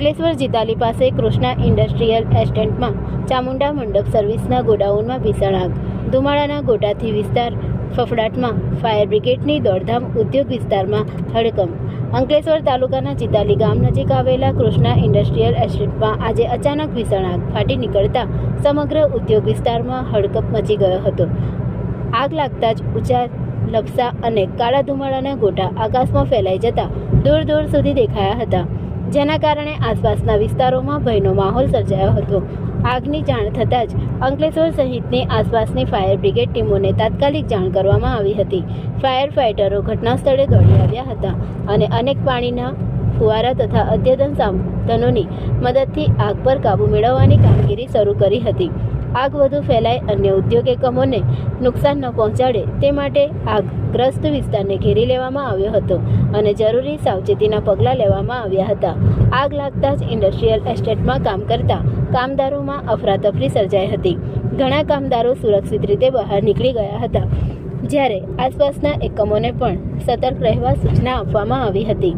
અંકલેશ્વર જીતાલી પાસે કૃષ્ણા ઇન્ડસ્ટ્રીયલ એસ્ટેન્ટમાં ચામુંડા મંડપ સર્વિસના ગોડાઉનમાં ભીષણ આગ. ધુમાડાના ગોટાથી વિસ્તાર ફફડાટમાં ફાયર બ્રિગેડની દોડધામ ઉદ્યોગ વિસ્તારમાં હડકંપ. અંકલેશ્વર તાલુકાના ચિતાલી ગામ નજીક આવેલા કૃષ્ણા ઇન્ડસ્ટ્રીયલ એસ્ટેટમાં આજે અચાનક ભીષણ આગ ફાટી નીકળતા સમગ્ર ઉદ્યોગ વિસ્તારમાં હડકંપ મચી ગયો હતો. આગ લાગતા જ ઊંચા લપસા અને કાળા ધુમાડાના ગોટા આકાશમાં ફેલાઈ જતા દૂર દૂર સુધી દેખાયા હતા. જેના કારણે આસપાસના વિસ્તારોમાં ભયનો માહોલ સર્જાયો હતો. આગની જાણ થતાં જ અંકલેશ્વર સહિતની આસપાસની ફાયર બ્રિગેડ ટીમોને તાત્કાલિક જાણ કરવામાં આવી હતી. ફાયર ફાઇટરો ઘટના સ્થળે દોડી આવ્યા હતા અને અનેક પાણીના ફુવારા તથા અદ્યતન સાધનોની મદદથી આગ પર કાબૂ મેળવવાની કામગીરી શરૂ કરી હતી. આગ વધુ ફેલાય અન્ય ઉદ્યોગ એકમોને નુકસાન ન પહોંચાડે તે માટે આગગ્રસ્ત વિસ્તારને ઘેરી લેવામાં આવ્યો હતો અને જરૂરી સાવચેતીના પગલાં લેવામાં આવ્યા હતા. આગ લાગતા જ ઇન્ડસ્ટ્રીયલ એસ્ટેટમાં કામ કરતા કામદારોમાં અફરાતફરી સર્જાઈ હતી. ઘણા કામદારો સુરક્ષિત રીતે બહાર નીકળી ગયા હતા. જ્યારે આસપાસના એકમોને પણ સતર્ક રહેવા સૂચના આપવામાં આવી હતી.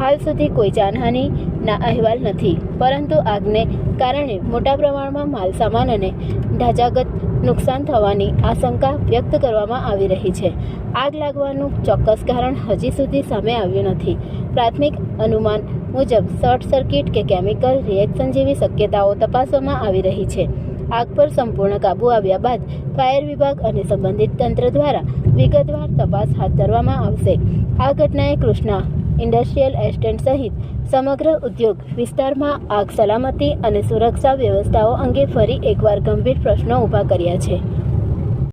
હાલ સુધી કોઈ જાનહાનિના અહેવાલ નથી. પરંતુ આગને કારણે મોટા પ્રમાણમાં માલ સામાન અને ઢાંચાગત નુકસાન થવાની આશંકા વ્યક્ત કરવામાં આવી રહી છે. આગ લાગવાનું ચોક્કસ કારણ હજી સુધી સામે આવ્યું નથી. પ્રાથમિક અનુમાન મુજબ શોર્ટ સર્કિટ કે કેમિકલ રિએક્શન જેવી શક્યતાઓ તપાસવામાં આવી રહી છે. આગ પર સંપૂર્ણ કાબૂ આવ્યા બાદ ફાયર વિભાગ અને સંબંધિત તંત્ર દ્વારા વિગતવાર તપાસ હાથ ધરવામાં આવશે. આ ઘટનાએ કૃષ્ણા ઇન્ડસ્ટ્રીયલ એસ્ટેટ સહિત સમગ્ર ઉદ્યોગ વિસ્તારમાં આગ સલામતી અને સુરક્ષા વ્યવસ્થાઓ અંગે ફરી એકવાર ગંભીર પ્રશ્નો ઊભા કર્યા છે.